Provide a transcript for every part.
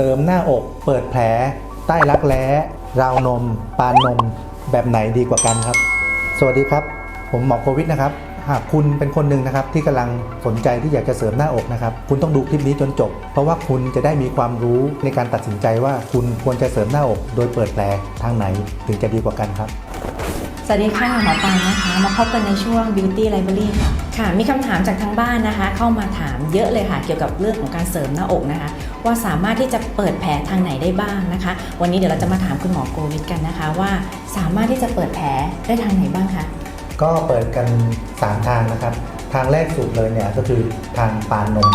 เสริมหน้าอก เปิดแผล ใต้รักแร้ราวนม ปานนม แบบไหนดีกว่ากันครับ สวัสดีครับ ผมหมอโควิดนะครับ หากคุณเป็นคนหนึ่งนะครับ ที่กำลังสนใจที่อยากจะเสริมหน้าอกนะครับ คุณต้องดูคลิปนี้จนจบ เพราะว่าคุณจะได้มีความรู้ในการตัดสินใจว่าคุณควรจะเสริมหน้าอก โดยเปิดแผลทางไหนถึงจะดีกว่ากันครับ สวัสดีค่ะหมอปานนะคะ มาพบกันในช่วง Beauty Library ค่ะค่ะ มีคำถามจากทางบ้านนะคะ เข้ามาถามเยอะเลยค่ะ เกี่ยวกับเรื่องของการเสริมหน้าอกนะคะ ว่าสามารถที่จะเปิดแผลทางไหนได้บ้างนะคะ วันนี้เดี๋ยวเราจะมาถามคุณหมอโกวิทกันนะคะ ว่าสามารถที่จะเปิดแผลได้ทางไหนบ้างคะก็เปิดกัน 3 ทางนะครับ ทางแรกสุดเลยเนี่ยก็คือทางปานนม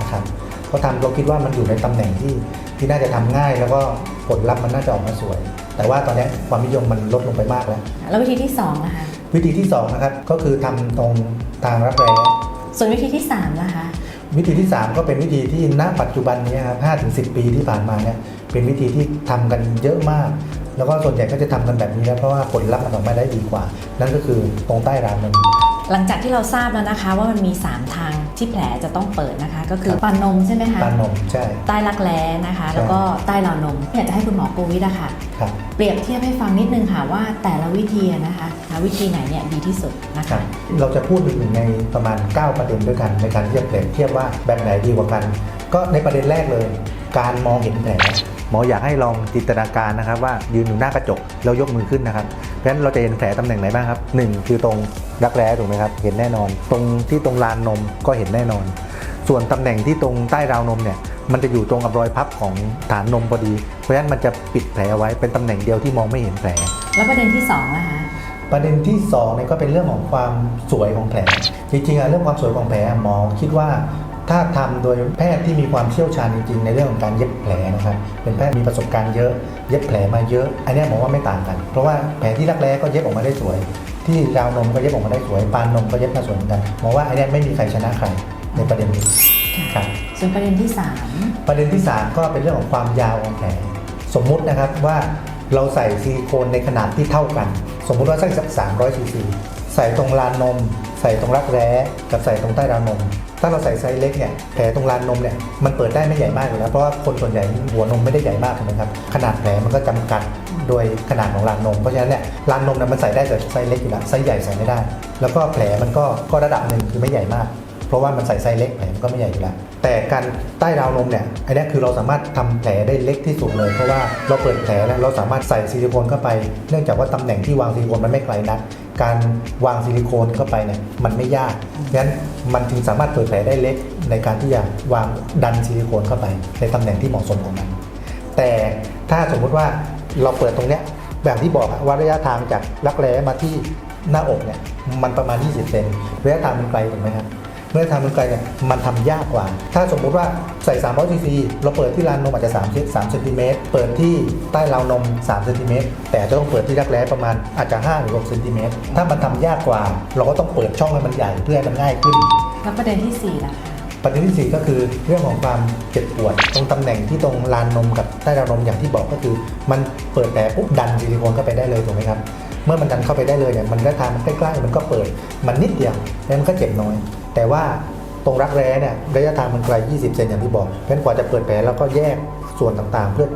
นะครับเขาทำเราคิดว่ามันอยู่ในตำแหน่งที่ที่น่าจะทำง่าย แล้วก็ผลลัพธ์มันน่าจะออกมาสวย แต่ว่าตอนนี้ความนิยมมันลดลงไปมากแล้ว แล้ววิธีที่2นะคะ วิธีที่2นะครับก็คือทำตรงทางรักแร้ส่วนวิธีที่3นะคะ วิธีที่ 3 ก็เป็นวิธีที่ณปัจจุบันนี้ครับ5ถึง10ปีที่ผ่านมาเนี่ยเป็นวิธีที่ทำกันเยอะมาก แล้วก็ส่วนใหญ่ก็จะทำกันแบบนี้แล้วเพราะว่าผลลัพธ์มันออกมาได้ดีกว่า นั่นก็คือตรงใต้ราวนม หลังจากที่เราทราบแล้วนะคะว่ามันมี 3 ทางที่แผลจะต้องเปิดนะคะ ก็คือครับปานนมใช่ไหมคะ ปานนมใช่ ใต้รักแร้นะคะ แล้วก็ใต้ราวนมอยากจะให้คุณหมอโกวิทอะค่ะครับเปรียบเทียบให้ฟังนิดนึงค่ะว่าแต่ละวิธีนะคะวิธีไหนเนี่ยดีที่สุดนะครัคะบเราจะพูดถึงในประมาณ 9 ประเด็นด้วยกันในการที่จะเปรียบเทียบว่าแบบไหนดีกว่ากัน ก็ในประเด็นแรกเลย การมองเห็นแผล หมออยากให้ลองจินตนาการนะครับว่ายืนอยู่หน้ากระจกแล้วยกมือขึ้นนะครับเพราะฉะนั้นเราจะเห็นแผลตำแหน่งไหนบ้างครับหนึ่งคือตรงรักแร้ถูกไหมครับเห็นแน่นอน ตรงที่ตรงลานนมก็เห็นแน่นอน ส่วนตำแหน่งที่ตรงใต้ราวนมเนี่ยมันจะอยู่ตรงกับรอยพับของฐานนมพอดี เพราะฉะนั้นมันจะปิดแผลเอาไว้เป็นตำแหน่งเดียวที่มองไม่เห็นแผล แล้วประเด็นที่2นะคะประเด็นที่2เนี่ยก็เป็นเรื่องของความสวยของแผล จริงๆอะเรื่องความสวยของแผลหมอคิดว่าถ้าทำโดยแพทย์ที่มีความเชี่ยวชาญจริงๆ ในเรื่องของการเย็บแผ ลนะครับ เป็นแพทย์มีประสบการณ์เยอะ เย็บแผลมาเยอะ อันเนี้ยหมอว่าไม่ต่างกัน เพราะว่าแผลที่รักแร้ก็เย็บออกมาได้สวย ที่ราวนมก็เย็บออกมาได้สวย ปานนมก็เย็บมาสวยเหมือนกันหมอว่าอันเนี้ยไม่มีใครชนะใครในประเด็นนี้ครับส่วนประเด็นที่ประเด็นที่ 3 ก็เป็นเรื่องของความยาวของแผล สมมุตินะครับว่าเราใส่ซิลิโคนในขนาดที่เท่ากัน สมมุติว่าสักสัก300ซีซีใส่ตรงลานนม ใส่ตรงรักแร้ กับใส่ตรงใต้ราวนม ถ้าเราใส่ไซส์เล็กเนี่ยแผลตรงลานนมเนี่ยมันเปิดได้ไม่ใหญ่มากอยู่แล้วเพราะว่าคนส่วนใหญ่หัวนมไม่ได้ใหญ่มากถูกไหมครับขนาดแผลมันก็จำกัดโดยขนาดของลานนม เพราะฉะนั้นเนี่ยลานนมเนี่ยมันใส่ได้แต่ไซส์เล็กอยู่แล้วไซส์ใหญ่ใส่ไม่ได้ แล้วก็แผลมันก็ก็ระดับหนึ่งคือไม่ใหญ่มาก เพราะว่ามันใส่ไซส์เล็กแผลมันก็ไม่ใหญ่อยู่แล้วแต่การใต้ราวนมเนี่ยอันนี้คือเราสามารถทำแผลได้เล็กที่สุดเลย เพราะว่าเราเปิดแผลแล้วเราสามารถใส่ซิลิโคนเข้าไป เนื่องจากว่าตำแหน่งที่วางซิลิโคนมันไม่ไกลนักการวางซิลิโคนเข้าไปเนี่ยมันไม่ยากงั้นมันจึงสามารถเปิดแผลได้เล็กในการที่จะวางดันซิลิโคนเข้าไป ในตำแหน่งที่เหมาะสมของมันแต่ถ้าสมมุติว่าเราเปิดตรงเนี้ยแบบที่บอกว่าระยะทางจากรักแร้มาที่หน้าอกเนี่ยมันประมาณ 20 เซนระยะทางมันไกลถูกไหมครับ ระยะทางมันไกลเนี่ยมันทำยากกว่า ถ้าสมมุติว่าใส่300ซีซีเราเปิดที่ลานนมอาจจะ3 3เซนติเมตรเปิดที่ใต้ราวนม3เซนติเมตรแต่จะต้องเปิดที่รักแร้ประมาณอาจจะ5หรือ6เซนติเมตรถ้ามันทำยากกว่า เราก็ต้องเปิดช่องให้มันใหญ่เพื่อให้มันง่ายขึ้น3แล้วประเด็นที่4ล่ะคะประเด็นที่ 4 ก็คือเรื่องของความเจ็บปวด ตรงตำแหน่งที่ตรงลานนมกับใต้ราวนมอย่างที่บอกก็คือ มันเปิดแผลปุ๊บดันซิลิโคนเข้าไปได้เลยถูกไหมครับเมื่อมันดันเข้าไปได้เลยเนี่ยมันได้ทางมันใกล้ๆมันก็เปิดมันนิดเดียวแล้วมันก็เจ็บน้อย แต่ว่าตรงรักแร้เนี่ยระยะทางมันไกล 20 เซนอย่างที่บอก เพราะฉะนั้นกว่าจะเปิดแผลแล้วก็แยกส่วนต่างๆ เพื่อ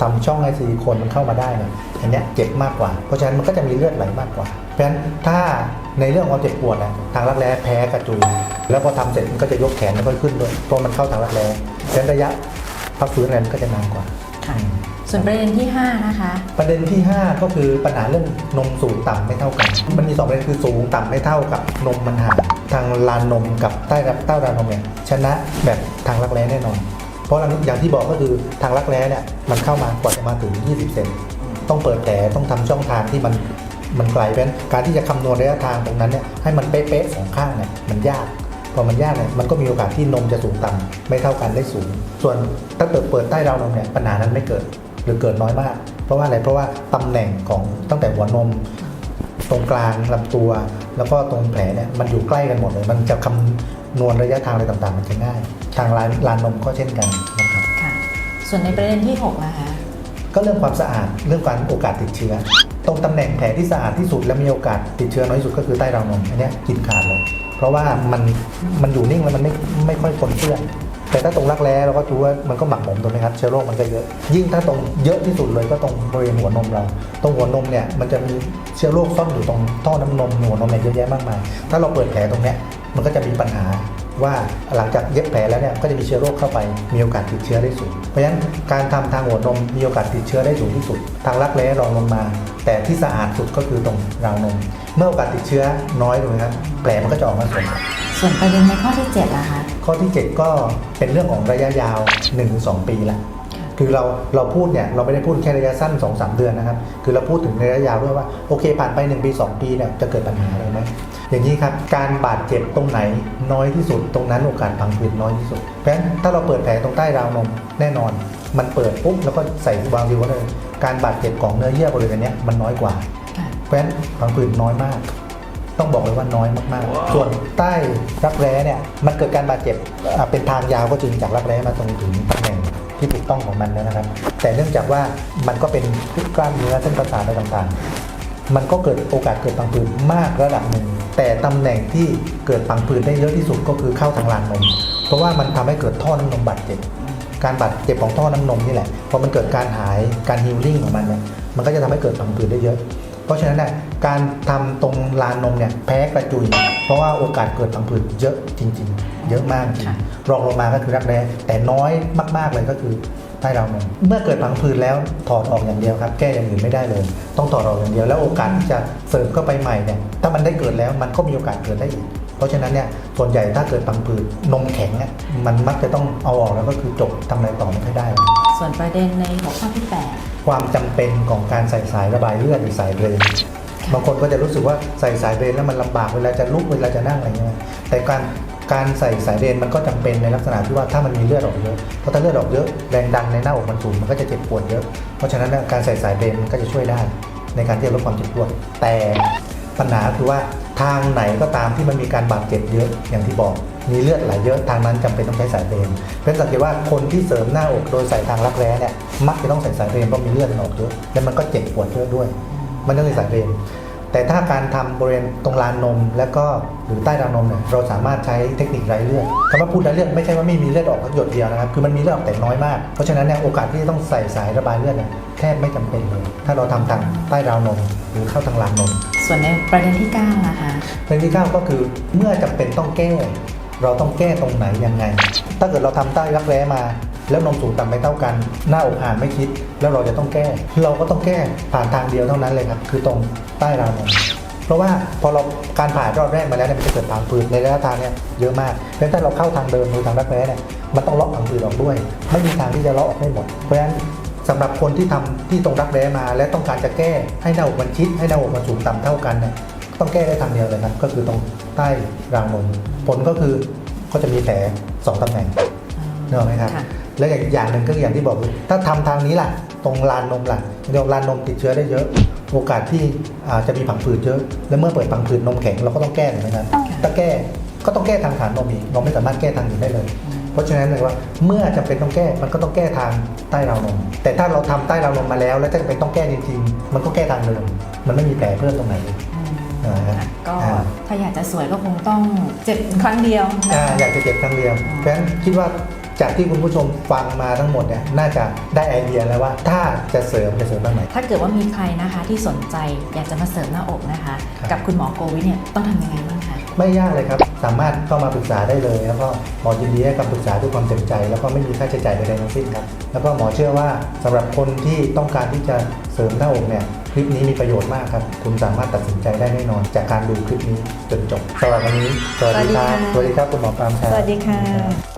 ทำช่องให้ซิลิโคนมันเข้ามาได้เนี่ยอันเนี้ยเจ็บมากกว่า เพราะฉะนั้นมันก็จะมีเลือดไหลมากกว่า เพราะฉะนั้นถ้าในเรื่องของความเจ็บปวดนะทางรักแร้แพ้กระจุยแล้วพอทำเสร็จมันก็จะยกแขนแล้วก็ขึ้นด้วยเพราะมันเข้าทางรักแร้ฉะนั้นระยะพักฟื้นอะไรมันก็จะนานกว่าค่ะส่วนประเด็นที่ 5 นะคะ ประเด็นที่ 5 ก็คือปัญหาเรื่องนมสูงต่ำไม่เท่ากัน มันมี2ประเด็นคือสูงต่ำไม่เท่ากับนมมันห่าง ทางลานนมกับใต้รับเต้ารานนมเนี่ยชนะแบบทางรักแร้แน่นอน เพราะอย่างที่บอกก็คือทางรักแร้เนี่ยมันเข้ามากว่าจะมาถึง 20 เซนต้องเปิดแผลต้องทำช่องทางที่มันมันไกลเพราะฉะนั้นการที่จะคำนวณระยะทางตรงนั้นเนี่ยให้มันเป๊ะๆสองข้างเนี่ยมันยากพอมันยากเนี่ยมันก็มีโอกาสที่นมจะสูงต่ำไม่เท่ากันได้สูง ส่วนถ้าเกิดเปิดใต้ราวนมเนี่ยปัญหานั้นไม่เกิดหรือเกิดน้อยมาก เพราะว่าอะไรเพราะว่าตำแหน่งของตั้งแต่หัวนม ตรงกลางลำตัว แล้วก็ตรงแผลเนี่ยมันอยู่ใกล้กันหมดเลย มันจะคำนวณระยะทางอะไรต่างๆ มันจะง่าย ทางลานลานนมก็เช่นกันนะครับค่ะ ส่วนในประเด็นที่6นะคะก็เรื่องความสะอาดเรื่องการโอกาสติดเชื้อ ตรงตำแหน่งแผลที่สะอาดที่สุดและมีโอกาสติดเชื้อน้อยที่สุดก็คือใต้ราวนมอันเนี้ยกินขาดเลยเพราะว่ามันมันอยู่นิ่งแล้วมันไม่ไม่ค่อยปนเปื้อน แต่ถ้าตรงรักแร้เราก็ดูว่ามันก็หมักหมมถูกไหมครับเชื้อโรคมันก็เยอะ ยิ่งถ้าตรงเยอะที่สุดเลยก็ตรงบริเวณหัวนมเรา ตรงหัวนมเนี่ยมันจะมีเชื้อโรคซ่อนอยู่ตรงท่อน้ำนมหัวนมเนี่ยเยอะแยะมากมาย ถ้าเราเปิดแผลตรงเนี้ยมันก็จะมีปัญหาว่าหลังจากเย็บแผลแล้วเนี่ยก็จะมีเชื้อโรคเข้าไปมีโอกาสติดเชื้อได้สูง เพราะฉะนั้นการทำทางหัวนมมีโอกาสติดเชื้อได้สูงที่สุด ทางรักแร้รองลงมา แต่ที่สะอาดสุดก็คือตรงราวนม เมื่อโอกาสติดเชื้อน้อยถูกไหมครับแผลมันก็จะออกมาสวยส่วนประเด็นในข้อที่7ล่ะคะ ข้อที่ 7 ก็เป็นเรื่องของระยะยาว 1-2 ปีละคือเราเราพูดเนี่ยเราไม่ได้พูดแค่ระยะสั้น 2-3เดือนนะครับ คือเราพูดถึงระยะยาวด้วยว่าโอเค ผ่านไป 1 ปี 2 ปีเนี่ยจะเกิดปัญหาอะไรไหมอย่างนี้ครับ การบาดเจ็บตรงไหนน้อยที่สุด ตรงนั้นโอกาสพังผืดน้อยที่สุด เพราะฉะนั้นถ้าเราเปิดแผลตรงใต้ราวนมแน่นอน มันเปิดปุ๊บแล้วก็ใส่วางดิวเลยการบาดเจ็บของเนื้อเยื่อบริเวณนี้มันน้อยกว่า เพราะฉะนั้นพังผืดน้อยมาก ต้องบอกเลยว่าน้อยมากๆ ส่วนใต้รักแร้เนี่ยมันเกิดการบาดเจ็บอ่าเป็นทางยาวก็จริงจากรักแร้มาตรงถึงตำแหน่งที่ถูกต้องของมันแล้วนะครับ แต่เนื่องจากว่ามันก็เป็นกล้ามเนื้อเส้นประสาทอะไรต่างๆ มันก็เกิดโอกาสเกิดพังผืดมากระดับหนึ่งแต่ตำแหน่งที่เกิดพังผืดได้เยอะที่สุดก็คือเข้าทางรางนม เพราะว่ามันทำให้เกิดท่อน้ำนมบาดเจ็บการบาดเจ็บของท่อน้ำนมนี่แหละพอมันเกิดการหายการฮิลลิ่งของมันเนี่ยมันก็จะทำให้เกิดพังผืดได้เยอะ เพราะฉะนั้นเนี่ยการทำตรงลานนมเนี่ยแพ้กระจุย เพราะว่าโอกาสเกิดพังผืดเยอะจริง ๆ เยอะมากจริงค่ะรองลงมาก็คือรักแร้แต่น้อยมาก ๆเลยก็คือใต้ราวนมเมื่อเกิดพังผืดแล้วถอดออกอย่างเดียวครับ แก้อย่างอื่นไม่ได้เลย ต้องถอดออกอย่างเดียวแล้วโอกาสที่จะเสริมเข้าไปใหม่เนี่ยถ้ามันได้เกิดแล้วมันก็มีโอกาสเกิดได้อีก เพราะฉะนั้นเนี่ยส่วนใหญ่ถ้าเกิดพังผืดนมแข็งเนี่ยมันมักจะต้องเอาออกแล้วก็คือจบทำอะไรต่อไม่ค่อยได้ ส่วนประเด็นในหัวข้อที่ ความจำเป็นของการใส่สายระบายเลือดหรือสายเดรนบางคนก็จะรู้สึกว่าใส่สายเดรนแล้วมันลำบากเวลาจะลุกเวลาจะนั่งอะไรเงี้ยแต่การการใส่สายเดรนมันก็จำเป็นในลักษณะที่ว่าถ้ามันมีเลือดออกเยอะเพราะถ้าเลือดออกเยอะแรงดันในหน้าอกมันสูงมันก็จะเจ็บปวดเยอะ เพราะฉะนั้นเนี่ยการใส่สายเดรนมันก็จะช่วยได้ในการที่จะลดความเจ็บปวดแต่ปัญหาคือว่า ทางไหนก็ตามที่มันมีการบาดเจ็บเยอะอย่างที่บอก มีเลือดไหลเยอะทางนั้นจำเป็นต้องใช้สายเดรนเพราะฉะนั้นสังเกตว่าคนที่เสริมหน้าอกโดยใส่ทางรักแร้เนี่ยมักจะต้องใส่สายเดรนเพราะมีเลือดออกเยอะแล้วมันก็เจ็บปวดเยอะด้วย มันต้องใส่สายเดรนแต่ถ้าการทำบริเวณตรงลานนม แล้วก็หรือใต้ราวนมเนี่ยเราสามารถใช้เทคนิคไร้เลือดคำว่าพูดไร้เลือดไม่ใช่ว่าไม่มีเลือดออกหยดเดียวนะครับคือมันมีเลือดออกแต่น้อยมากเพราะฉะนั้นเนี่ยโอกาสที่จะต้องใส่สายระบายเลือดเนี่ยแทบไม่จำเป็นเลยถ้าเราทำทางใต้ราวนม หรือเข้าทางลานนม ส่วนในประเด็นที่9นะคะเรื่องที่ 9 ก็คือเมื่อจำเป็นต้องแก้ เราต้องแก้ตรงไหนยังไง ถ้าเกิดเราทำใต้รักแร้มา แล้วนมสูงต่ำไม่เท่ากัน หน้าอกห่างไม่คิด แล้วเราจะต้องแก้ เราก็ต้องแก้ผ่านทางเดียวเท่านั้นเลยครับ คือตรงใต้ราวนมเพราะว่าพอเราการผ่ารอบแรกมาแล้วเนี่ยมันจะเกิดผังผืดในระยะทางเนี่ยเยอะมากเพราะฉะนั้นถ้าเราเข้าทางเดิมคือทางรักแร้เนี่ยมันต้องเลาะผังผืดออกด้วย ไม่มีทางที่จะเลาะออกได้หมด เพราะฉะนั้น สำหรับคนที่ทำที่ตรงรักแร้มา และต้องการจะแก้ให้หน้าอกมันชิดให้หน้าอกมันสูงต่ำเท่ากันเนี่ยต้องแก้ได้ทางเดียวเลยครับก็คือตรงใต้ราวนมผลก็คือก็จะมีแผลสองตำแหน่งเนกอะไหมครับค่ะและอย่างอย่างหนึ่งก็อย่างที่บอกคือถ้าทำทางนี้ล่ะ ตรงลานนมล่ะเดี๋ยวลานนมติดเชื้อได้เยอะ โอกาสที่อาจะมีผังผืดเยอะ และเมื่อเปิดผังผืดนมแข็งเราก็ต้องแก้ถูกไหมครับถ้าแก้ก็ต้องแก้ทางฐานนมอีกเราไม่สามารถแก้ทางอื่นได้เลย เพราะฉะนั้นเลยว่าเมื่อจำเป็นต้องแก้มันก็ต้องแก้ทางใต้ราวนมแต่ถ้าเราทำใต้ราวนมมาแล้ว แล้วจำเป็นต้องแก้จริงๆมันก็แก้ทางเดิมมันไม่มีแผลเพิ่มตรงไหนเลยอืมนะครับก็อ่าถ้าอยากจะสวยก็คงต้องเจ็บครั้งเดียวนะอ่าคะอยากจะเก็บครั้งเดียวเพราะฉะนั้นคิดว่าจากที่คุณผู้ชมฟังมาทั้งหมดเนี่ยน่าจะได้ไอเดียแล้วว่าถ้าจะเสริมจะเสริมตรงไหนถ้าเกิดว่ามีใครนะคะที่สนใจอยากจะมาเสริมหน้าอกนะคะครับกับคุณหมอโกวิทเนี่ยต้องทำยังไงบ้างคะ ไม่ยากเลยครับ สามารถเข้ามาปรึกษาได้เลย แล้วก็หมอยินดีให้คำปรึกษาด้วยความเต็มใจ แล้วก็ไม่มีค่าใช้จ่ายใดๆทั้งสิ้นครับ แล้วก็หมอเชื่อว่าสำหรับคนที่ต้องการที่จะเสริมหน้าอกเนี่ยคลิปนี้มีประโยชน์มากครับ คุณสามารถตัดสินใจได้แน่นอน จากการดูคลิปนี้จนจบสำหรับวันนี้สวัสดีครับสวัสดีครับคุณหมอปรามครับสวัสดีค่ะ